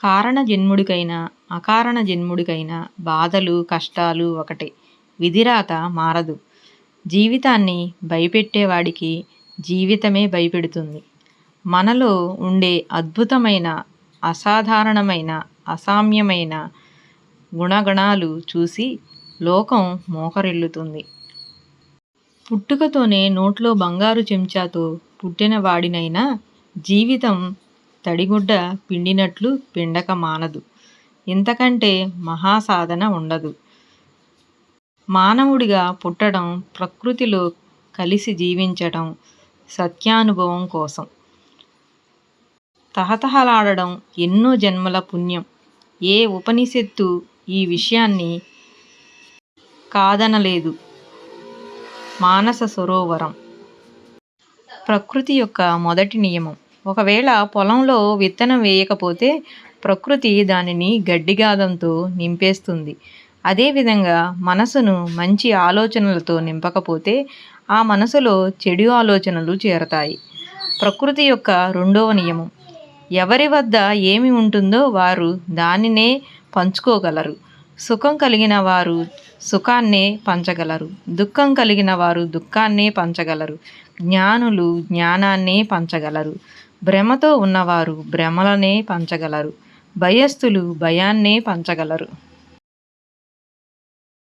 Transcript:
కారణ జన్ముడికైనా అకారణ జన్ముడికైనా బాధలు కష్టాలు ఒకటే. విధిరాత మారదు. జీవితాన్ని భయపెట్టేవాడికి జీవితమే భయపెడుతుంది. మనలో ఉండే అద్భుతమైన అసాధారణమైన అసామ్యమైన గుణగణాలు చూసి లోకం మోకరిల్లుతుంది. పుట్టుకతోనే నోట్లో బంగారు చెంచాతో పుట్టిన వాడినైనా జీవితం తడిగుడ్డ పిండినట్లు పిండక మానదు. ఇంతకంటే మహాసాధన ఉండదు. మానవుడిగా పుట్టడం ప్రకృతిలో కలిసి జీవించటం సత్యానుభవం కోసం. తహతహలాడడం ఎన్నో జన్మల పుణ్యం. ఏ ఉపనిషత్తు ఈ విషయాన్ని కాదనలేదు. మానస సరోవరం. ప్రకృతి యొక్క మొదటి నియమం. ఒకవేళ పొలంలో విత్తనం వేయకపోతే ప్రకృతి దానిని గడ్డిగాదంతో నింపేస్తుంది. అదేవిధంగా మనసును మంచి ఆలోచనలతో నింపకపోతే ఆ మనసులో చెడు ఆలోచనలు చేరతాయి. ప్రకృతి యొక్క రెండవ నియమం. ఎవరి వద్ద ఏమి ఉంటుందో వారు దానినే పంచుకోగలరు. సుఖం కలిగిన వారు సుఖాన్నే పంచగలరు. దుఃఖం కలిగిన వారు దుఃఖాన్నే పంచగలరు. జ్ఞానులు జ్ఞానాన్నే పంచగలరు. భ్రమతో ఉన్నవారు భ్రమలనే పంచగలరు. భయస్థులు భయాన్నే పంచగలరు.